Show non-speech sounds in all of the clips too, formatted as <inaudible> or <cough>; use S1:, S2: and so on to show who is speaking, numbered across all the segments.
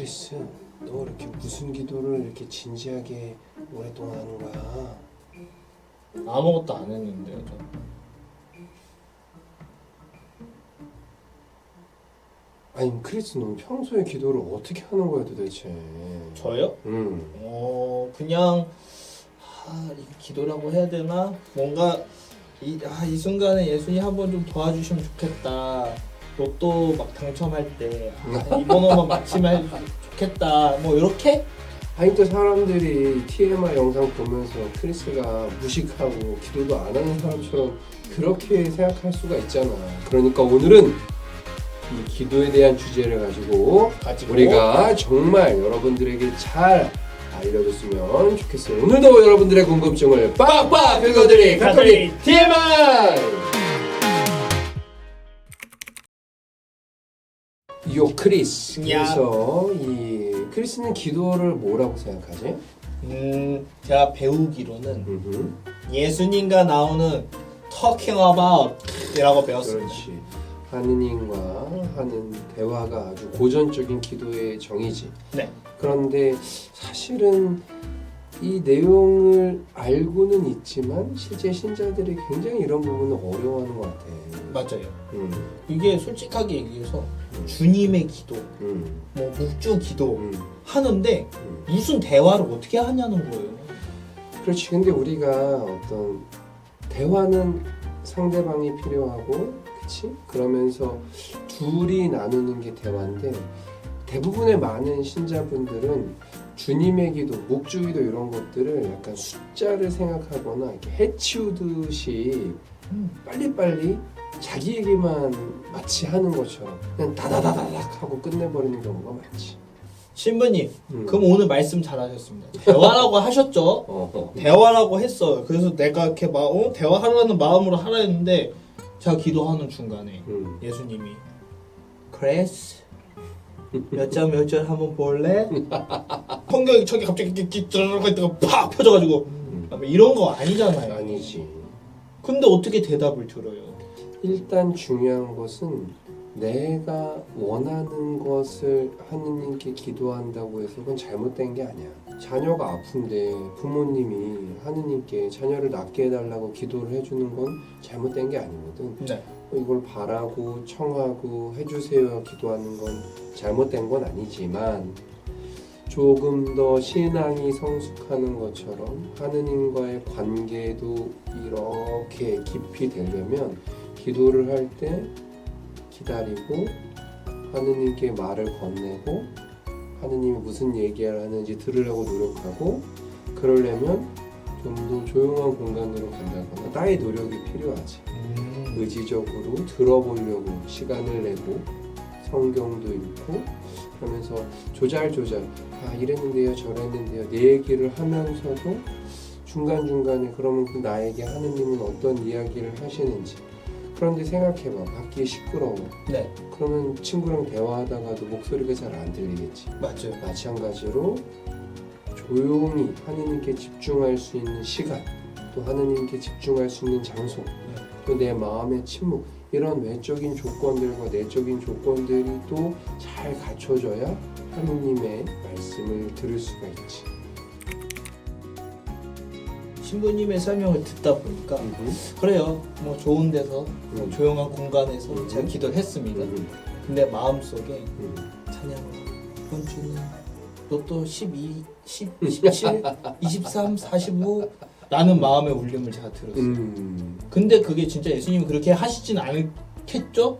S1: 크리스, 너 이렇게 무슨 기도를 이렇게 진지하게 오랫동안 하는 거야?
S2: 아무것도 안 했는데요, 저.
S1: 아니 크리스, 넌 평소에 기도를 어떻게 하는 거야 도대체?
S2: 저요?
S1: 음,
S2: 어, 그냥 아, 이거 기도라고 해야 되나? 뭔가 이, 아, 이 순간에 예수님 한번 좀 도와주시면 좋겠다. 로또 막 당첨할 때 아, 이 번호만 맞히면 좋겠다. 뭐 이렇게?
S1: 아니 또 사람들이 TMI 영상 보면서 크리스가 무식하고 기도도 안 하는 사람처럼 그렇게 생각할 수가 있잖아. 그러니까 오늘은 이 기도에 대한 주제를 가지고
S2: 가지고
S1: 우리가 정말 여러분들에게 잘 알려줬으면 좋겠어요. 오늘도 여러분들의 궁금증을 빡빡 긁어드릴 가톨릭 TMI! 요 크리스.
S2: 야.
S1: 그래서 이 크리스는 기도를 뭐라고 생각하지?
S2: 음, 제가 배우기로는
S1: 음흠.
S2: 예수님과 나오는 talking about 이라고 배웠습니다.
S1: 그렇지. 하느님과 하는 대화가 아주 고전적인 기도의 정의지.
S2: 네.
S1: 그런데 사실은 이 내용을 알고는 있지만 실제 신자들이 굉장히 이런 부분을 어려워하는 것 같아.
S2: 맞아요.
S1: 음,
S2: 이게 솔직하게 얘기해서
S1: 음,
S2: 주님의 기도,
S1: 음,
S2: 뭐 묵주 기도
S1: 음,
S2: 하는데
S1: 음.
S2: 무슨 대화를 어떻게 하냐는 거예요.
S1: 그렇지. 근데 우리가 어떤 대화는 상대방이 필요하고, 그렇지? 그러면서 둘이 나누는 게 대화인데 대부분의 많은 신자분들은 주님의 기도, 묵주기도 이런 것들을 약간 숫자를 생각하거나 이렇게 해치우듯이
S2: 음.
S1: 빨리빨리 자기 얘기만 마치 하는 것처럼 그냥 다다다다닥 하고 끝내버리는 경우가 많지.
S2: 신부님,
S1: 음.
S2: 그럼 오늘 말씀 잘하셨습니다. 대화라고 <laughs> 하셨죠?
S1: 어허.
S2: 대화라고 했어요. 그래서 내가 이렇게 막 어? 대화하라는 마음으로 하라 했는데 제가 기도하는 중간에
S1: 음.
S2: 예수님이 그레스 몇장 몇 절 한번 볼래? <laughs> 성경이 저기 갑자기 들어가 있다가 팍 펴져가지고
S1: 음.
S2: 뭐 이런 거 아니잖아요.
S1: 아니지.
S2: 근데 어떻게 대답을 들어요?
S1: 일단 중요한 것은 내가 원하는 것을 하느님께 기도한다고 해서 그건 잘못된 게 아니야. 자녀가 아픈데 부모님이 하느님께 자녀를 낫게 해달라고 기도를 해주는 건 잘못된 게 아니거든.
S2: 네.
S1: 이걸 바라고 청하고 해주세요 기도하는 건 잘못된 건 아니지만 조금 더 신앙이 성숙하는 것처럼 하느님과의 관계도 이렇게 깊이 되려면 기도를 할 때 기다리고 하느님께 말을 건네고 하느님이 무슨 얘기를 하는지 들으려고 노력하고 그러려면 좀 더 조용한 공간으로 간다거나 나의 노력이 필요하지.
S2: 음.
S1: 의지적으로 들어보려고 시간을 내고 성경도 읽고 그러면서 조잘조잘 아 이랬는데요 저랬는데요 내 얘기를 하면서도 중간중간에 그러면 그 나에게 하느님은 어떤 이야기를 하시는지 그런데 생각해봐 밖이 시끄러워.
S2: 네,
S1: 그러면 친구랑 대화하다가도 목소리가 잘 안 들리겠지.
S2: 맞아요.
S1: 마찬가지로 조용히 하느님께 집중할 수 있는 시간 또 하느님께 집중할 수 있는 장소 또내 마음의 침묵 이런 외적인 조건들과 내적인 조건들이 또 잘 갖춰져야 하느님의 말씀을 들을 수가 있지.
S2: 신부님의 설명을 듣다 보니까 그래요. 뭐 좋은 데서 뭐
S1: 음.
S2: 조용한 공간에서
S1: 음.
S2: 제가 기도를 했습니다.
S1: 음,
S2: 근데 마음속에
S1: 음.
S2: 찬양아 이번 주는 로또 12, 10, 17, 23, 45 라는 마음의 울림을 제가 들었어요.
S1: 음.
S2: 근데 그게 진짜 예수님이 그렇게 하시진 않겠죠?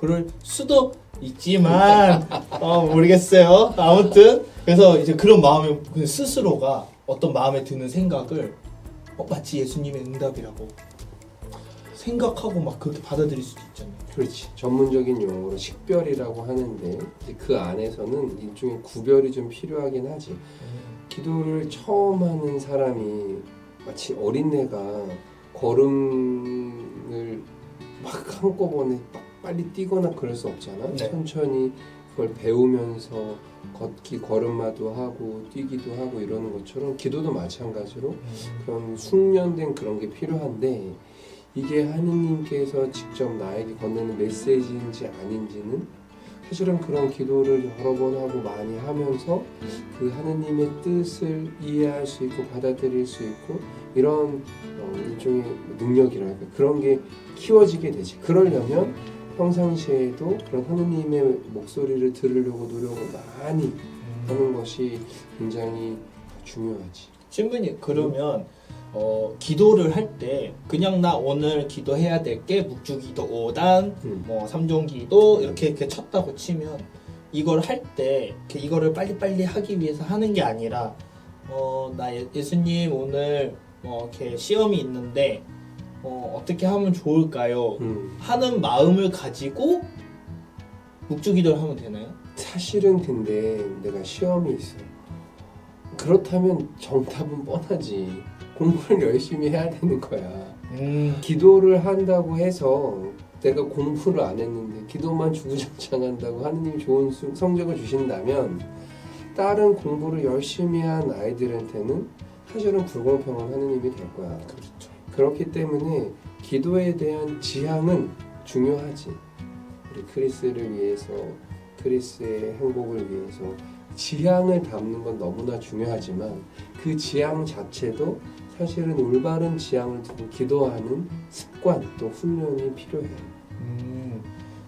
S2: 그럴 수도 있지만 <laughs> 어, 모르겠어요. 아무튼 그래서 이제 그런 마음에 그 스스로가 어떤 마음에 드는 생각을 어, 마치 예수님의 응답이라고 생각하고 막 그렇게 받아들일 수도 있잖아요.
S1: 그렇지. 전문적인 용어로 식별이라고 하는데 그 안에서는 일종의 구별이 좀 필요하긴 하지. 기도를 처음 하는 사람이 마치 어린애가 걸음을 막 한꺼번에 막 빨리 뛰거나 그럴 수 없잖아.
S2: 네.
S1: 천천히 그걸 배우면서 걷기 걸음마도 하고 뛰기도 하고 이러는 것처럼 기도도 마찬가지로 그런 숙련된 그런 게 필요한데 이게 하느님께서 직접 나에게 건네는 메시지인지 아닌지는 사실은 그런 기도를 여러 번 하고 많이 하면서 그 하느님의 뜻을 이해할 수 있고 받아들일 수 있고 이런 어, 일종의 능력이랄까 그런 게 키워지게 되지. 그러려면 평상시에도 그런 하느님의 목소리를 들으려고 노력을 많이 하는 것이 굉장히 중요하지.
S2: 신부님 그러면 어, 기도를 할 때 그냥 나 오늘 기도해야 될 게 묵주기도 5단
S1: 음.
S2: 뭐 3종 기도 이렇게 이렇게 쳤다고 치면 이걸 할 때 이거를 빨리빨리 하기 위해서 하는 게 아니라 어, 나 예, 예수님 오늘 뭐 이렇게 시험이 있는데 어, 어떻게 하면 좋을까요?
S1: 음.
S2: 하는 마음을 가지고 묵주기도를 하면 되나요?
S1: 사실은 근데 내가 시험이 있어. 그렇다면 정답은 뻔하지. 공부를 <laughs> 열심히 해야 되는 거야.
S2: 음,
S1: 기도를 한다고 해서 내가 공부를 안 했는데 기도만 주구장창한다고 하느님이 좋은 수- 성적을 주신다면 다른 공부를 열심히 한 아이들한테는 사실은 불공평한 하느님이 될 거야.
S2: 그렇죠.
S1: 그렇기 때문에 기도에 대한 지향은 중요하지. 우리 크리스를 위해서 크리스의 행복을 위해서 지향을 담는 건 너무나 중요하지만 그 지향 자체도 사실은 올바른 지향을 두고 기도하는 습관 또 훈련이 필요해.
S2: 음,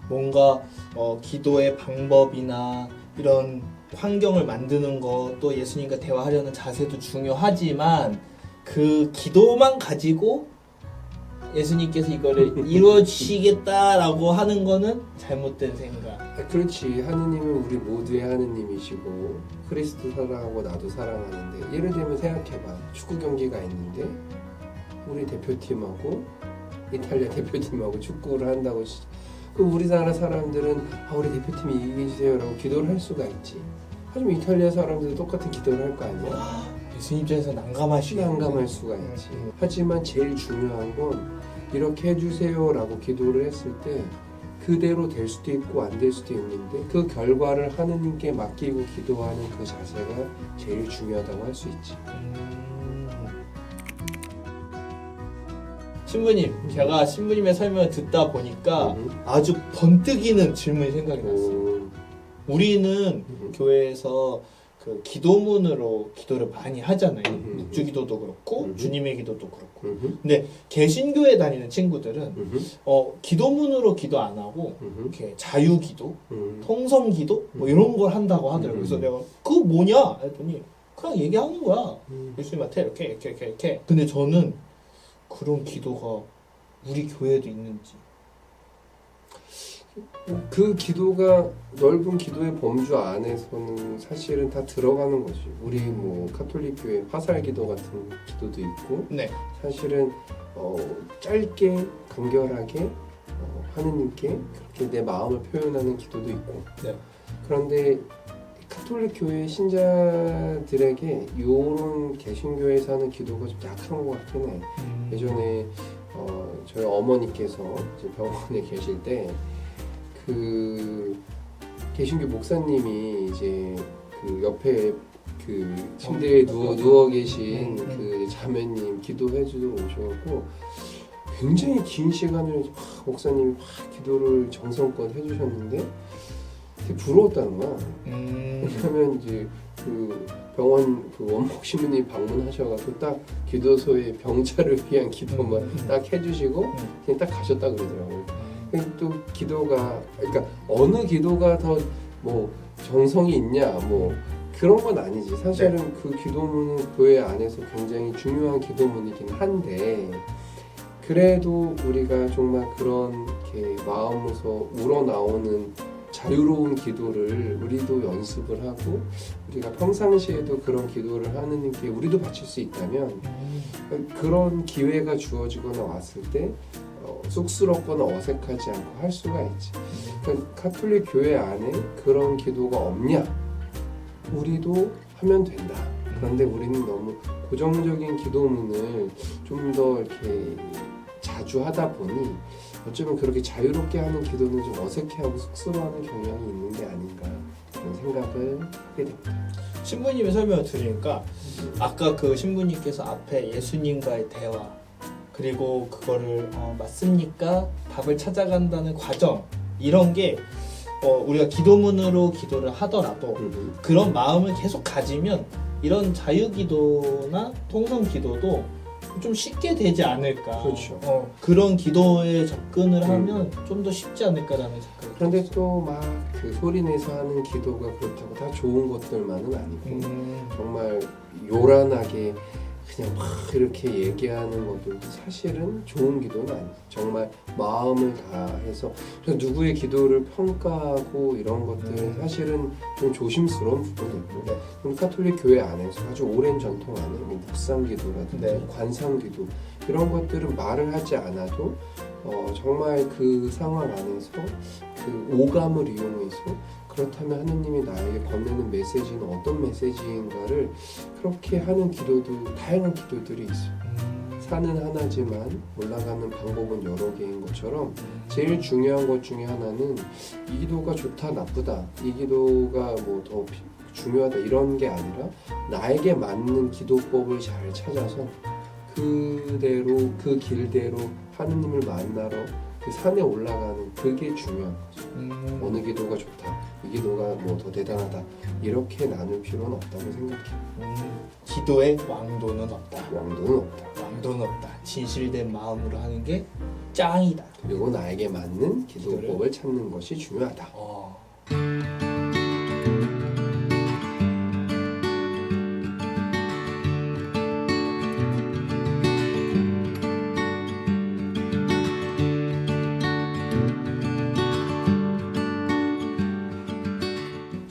S2: 뭔가 어, 기도의 방법이나 이런 환경을 만드는 것 또 예수님과 대화하려는 자세도 중요하지만 그 기도만 가지고 예수님께서 이거를 이루어주시겠다라고 하는 거는 잘못된 생각.
S1: 아, 그렇지. 하느님은 우리 모두의 하느님이시고 크리스도 사랑하고 나도 사랑하는데 예를 들면 생각해봐. 축구 경기가 있는데 우리 대표팀하고 이탈리아 대표팀하고 축구를 한다고 시- 그럼 우리나라 사람들은 아, 우리 대표팀이 이기세요라고 기도를 할 수가 있지. 하지만 이탈리아 사람들도 똑같은 기도를 할 거 아니야
S2: 예수님 입장에서 난감하시게.
S1: 난감할 수가 있지 하지만 제일 중요한 건 이렇게 해주세요라고 기도를 했을 때 그대로 될 수도 있고 안 될 수도 있는데 그 결과를 하느님께 맡기고 기도하는 그 자세가 제일 중요하다고 할 수 있지.
S2: 음. 신부님, 제가 신부님의 설명을 듣다 보니까
S1: 음.
S2: 아주 번뜩이는 질문이 생각이 났어요.
S1: 음.
S2: 우리는
S1: 음.
S2: 교회에서 그 기도문으로 기도를 많이 하잖아요.
S1: 음.
S2: 묵주 기도도 그렇고
S1: 음.
S2: 주님의 기도도 그렇고.
S1: 음.
S2: 개신교에 다니는 친구들은
S1: 음.
S2: 어 기도문으로 기도 안 하고
S1: 음.
S2: 이렇게 자유 기도,
S1: 음.
S2: 통성 기도 뭐
S1: 음.
S2: 이런 걸 한다고 하더라고요. 그래서
S1: 음.
S2: 내가 그거 뭐냐 했더니 그냥 얘기하는 거야.
S1: 음.
S2: 예수님한테 이렇게 이렇게 이렇게 이렇게. 근데 저는 그런 기도가 우리 교회에도 있는지.
S1: 그 기도가 넓은 기도의 범주 안에서는 사실은 다 들어가는 거지. 우리 뭐 카톨릭 교회 화살 기도 같은 기도도 있고
S2: 네.
S1: 사실은 어, 짧게 간결하게 어, 하느님께 그렇게 내 마음을 표현하는 기도도 있고
S2: 네.
S1: 그런데 카톨릭 교회 신자들에게 이런 개신교에서 하는 기도가 좀 약한 것 같긴 해. 예전에 어, 저희 어머니께서 병원에 계실 때 그 개신교 목사님이 이제 그 옆에 그 침대에
S2: 어,
S1: 누워
S2: 어,
S1: 누워 계신
S2: 음, 음.
S1: 그 자매님 기도해 주러 오셔갖고 굉장히 긴 시간을 막 목사님이 막 기도를 정성껏 해주셨는데 되게 부러웠다는 거야.
S2: 음.
S1: 왜냐면 이제 그 병원 그 원목 신부님 방문하셔가지고 딱 기도소에 병자를 위한 기도만
S2: 음.
S1: 딱 해주시고
S2: 음.
S1: 그냥 딱 가셨다 그러더라고요. 근데 또 기도가 그러니까 어느 기도가 더 뭐 정성이 있냐 뭐 그런 건 아니지. 사실은 그 기도문은 교회 안에서 굉장히 중요한 기도문이긴 한데 그래도 우리가 정말 그런 이렇게 마음에서 우러나오는 자유로운 기도를 우리도 연습을 하고 우리가 평상시에도 그런 기도를 하느님께 우리도 바칠 수 있다면 그런 기회가 주어지거나 왔을 때 어, 쑥스럽거나 어색하지 않고 할 수가 있지. 그러니까 카톨릭 교회 안에 그런 기도가 없냐? 우리도 하면 된다. 그런데 우리는 너무 고정적인 기도문을 좀 더 이렇게 자주 하다 보니 어쩌면 그렇게 자유롭게 하는 기도는 좀 어색해하고 쑥스러워하는 경향이 있는 게 아닌가 그런 생각을 하게 됩니다.
S2: 신부님의 설명을 들으니까 아까 그 신부님께서 앞에 예수님과의 대화 그리고 그거를 어, 맞습니까? 답을 찾아간다는 과정 이런 게 어, 우리가 기도문으로 기도를 하더라도
S1: 음.
S2: 그런 마음을 계속 가지면 이런 자유기도나 통성기도도 좀 쉽게 되지 않을까.
S1: 그렇죠.
S2: 어, 그런 기도에 접근을
S1: 음.
S2: 하면 좀더 쉽지 않을까라는 생각이
S1: 그런데 또 막 그 소리 내서 하는 기도가 그렇다고 다 좋은 것들만은 아니고
S2: 음,
S1: 정말 요란하게 그냥 막 이렇게 얘기하는 것들도 사실은 좋은 기도는 아니죠. 정말 마음을 다해서 그래서 누구의 기도를 평가하고 이런 것들은
S2: 음.
S1: 사실은 좀 조심스러운 부분도 있고
S2: 네.
S1: 우리 카톨릭 교회 안에서 아주 오랜 전통 안에 뭐 묵상 기도라든지
S2: 네.
S1: 관상 기도 이런 것들은 말을 하지 않아도 어, 정말 그 상황 안에서 그 오감을 이용해서 그렇다면 하느님이 나에게 건네는 메시지는 어떤 메시지인가를 그렇게 하는 기도도 다양한 기도들이 있어요.
S2: 음,
S1: 산은 하나지만 올라가는 방법은 여러 개인 것처럼 제일 중요한 것 중에 하나는 이 기도가 좋다 나쁘다 이 기도가 뭐 더 중요하다 이런 게 아니라 나에게 맞는 기도법을 잘 찾아서 그대로 그 길대로 하느님을 만나러 그 산에 올라가는 그게 중요한 거죠.
S2: 음,
S1: 어느 기도가 좋다 이 기도가 뭐 더 대단하다 이렇게 나눌 필요는 없다고 생각해요.
S2: 음, 기도의 왕도는 없다.
S1: 왕도는 없다.
S2: 왕도는 없다. 진실된 마음으로 하는 게 짱이다.
S1: 그리고 나에게 맞는 기도법을 찾는 것이 중요하다.
S2: 어.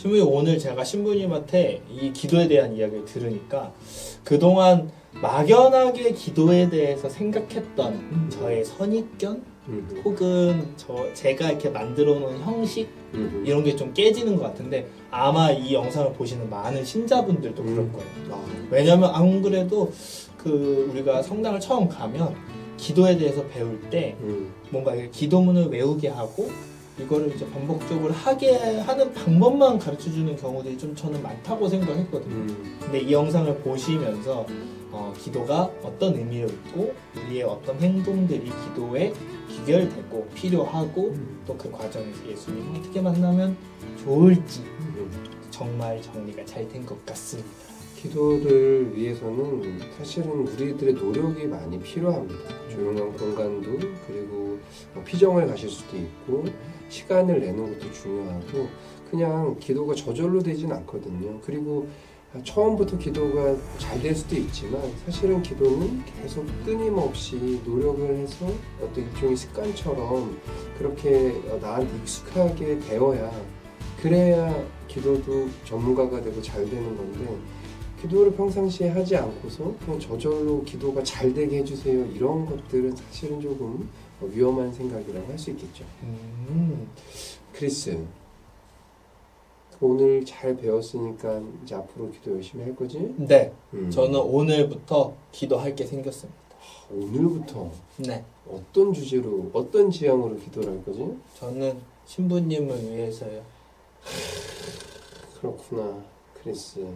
S2: 신부님 오늘 제가 신부님한테 이 기도에 대한 이야기를 들으니까 그동안 막연하게 기도에 대해서 생각했던 저의 선입견
S1: 음,
S2: 혹은 저 제가 이렇게 만들어 놓은 형식
S1: 음,
S2: 이런 게 좀 깨지는 것 같은데 아마 이 영상을 보시는 많은 신자분들도 그럴
S1: 음.
S2: 거예요.
S1: 아,
S2: 왜냐면 안 그래도 그 우리가 성당을 처음 가면 기도에 대해서 배울 때
S1: 음,
S2: 뭔가 기도문을 외우게 하고 이거를 이제 반복적으로 하게 하는 방법만 가르쳐 주는 경우들이 좀 저는 많다고 생각했거든요.
S1: 음,
S2: 근데 이 영상을 보시면서 어, 기도가 어떤 의미를 있고 우리의 어떤 행동들이 기도에 귀결되고 필요하고
S1: 음.
S2: 또그 과정에서 예수님 어떻게 만나면 좋을지
S1: 음.
S2: 정말 정리가 잘 된 것 같습니다.
S1: 기도를 위해서는 사실은 우리들의 노력이 많이 필요합니다. 조용한 공간도 그리고 뭐 피정을 가실 수도 있고 시간을 내는 것도 중요하고 그냥 기도가 저절로 되진 않거든요. 그리고 처음부터 기도가 잘 될 수도 있지만 사실은 기도는 계속 끊임없이 노력을 해서 어떤 일종의 습관처럼 그렇게 나한테 익숙하게 되어야 그래야 기도도 전문가가 되고 잘 되는 건데 기도를 평상시에 하지 않고서 그냥 저절로 기도가 잘 되게 해주세요 이런 것들은 사실은 조금 위험한 생각이라고 할 수 있겠죠.
S2: 음,
S1: 크리스 오늘 잘 배웠으니까 이제 앞으로 기도 열심히 할 거지?
S2: 네,
S1: 음.
S2: 저는 오늘부터 기도할 게 생겼습니다.
S1: 오늘부터
S2: 네,
S1: 어떤 주제로 어떤 지향으로 기도를 할 거지?
S2: 저는 신부님을 위해서요.
S1: 그렇구나, 크리스.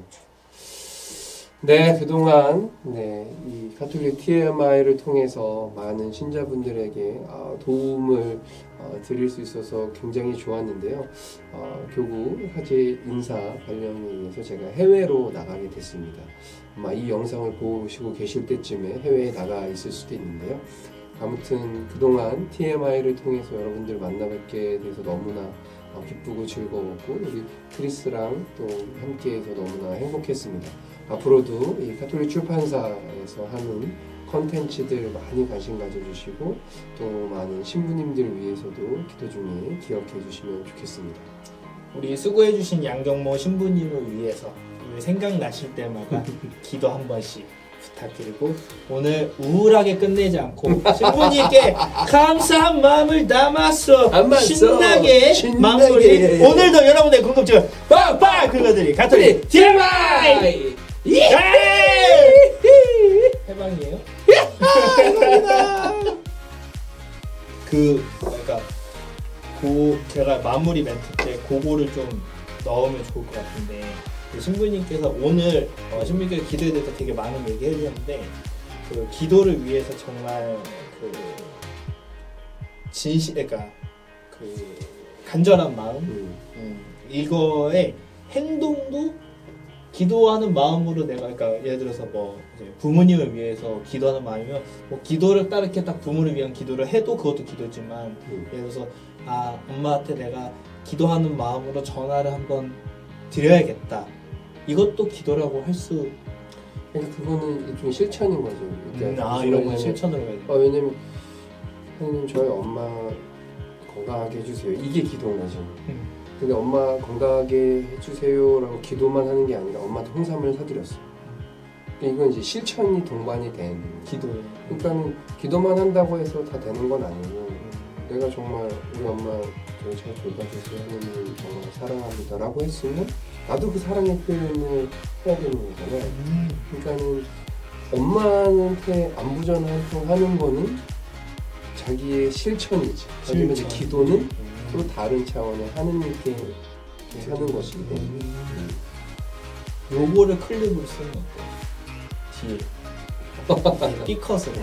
S1: 네, 그동안 네, 이 카톨릭 TMI를 통해서 많은 신자분들에게 아, 도움을 어, 드릴 수 있어서 굉장히 좋았는데요. 어, 교구 화제 인사 발령에 의해서 제가 해외로 나가게 됐습니다. 아마 이 영상을 보시고 계실 때쯤에 해외에 나가 있을 수도 있는데요. 아무튼 그동안 TMI를 통해서 여러분들 만나뵙게 돼서 너무나 어, 기쁘고 즐거웠고 우리 크리스랑 또 함께해서 너무나 행복했습니다. 앞으로도 이 카톨릭 출판사에서 하는 컨텐츠들 많이 관심 가져주시고 또 많은 신부님들 위해서도 기도 중에 기억해 주시면 좋겠습니다.
S2: 우리 수고해주신 양경모 신부님을 위해서 우리 생각나실 때마다 <laughs> 기도 한 번씩 부탁드리고 오늘 우울하게 끝내지 않고 신부님께 감사한 마음을 담아서. 신나게,
S1: 신나게.
S2: 마무리 오늘도 여러분의 궁금증을 빡빡 긁어드리 가톨릭 TMI 예! 해방이에요? 그 그러니까 고 제가 마무리 멘트 때 그거를 좀 넣으면 좋을 것 같은데 그 신부님께서 오늘 어, 신부님께서 기도에 대해서 되게 많은 얘기해 주셨는데 그 기도를 위해서 정말 그 진실 그러니까 그 간절한 마음
S1: 음.
S2: 음, 이거에 행동도 기도하는 마음으로 내가 그러니까 예를 들어서 뭐 부모님을 위해서 기도하는 마음이면 뭐 기도를 딱 이렇게 딱 부모를 위한 기도를 해도 그것도 기도지만
S1: 음.
S2: 예를 들어서 아 엄마한테 내가 기도하는 마음으로 전화를 한번 드려야겠다 이것도 기도라고 할 수
S1: 그러니까 그거는 일종의 실천인 거죠. 그러니까
S2: 아
S1: 무슨
S2: 이런 건 실천으로 해야 돼.
S1: 어, 왜냐면 하나님 저희 엄마 건강하게 해주세요. 이게 기도인 거죠.
S2: 음.
S1: 근데 엄마 건강하게 해주세요라고 기도만 하는 게 아니라 엄마한테 홍삼을 사드렸어. 그러니까 이건 이제 실천이 동반이 된.
S2: 기도에
S1: 그러니까는 기도만 한다고 해서 다 되는 건 아니고 내가 정말 우리 엄마 저희 잘 돌봐주세요 하나님 정말 사랑합니다라고 했으면 나도 그 사랑의 표현을 해야 되는 거잖아요.
S2: 음.
S1: 그러니까는 엄마한테 안부전 한통 하는 거는 자기의 실천이지. 이제
S2: 실천.
S1: 기도는
S2: 음.
S1: 또 다른 차원의 하느님께 하는 것이기 때문에.
S2: 음. 요거를 클립으로 쓰는 거 어때? 뒤에 B컷으로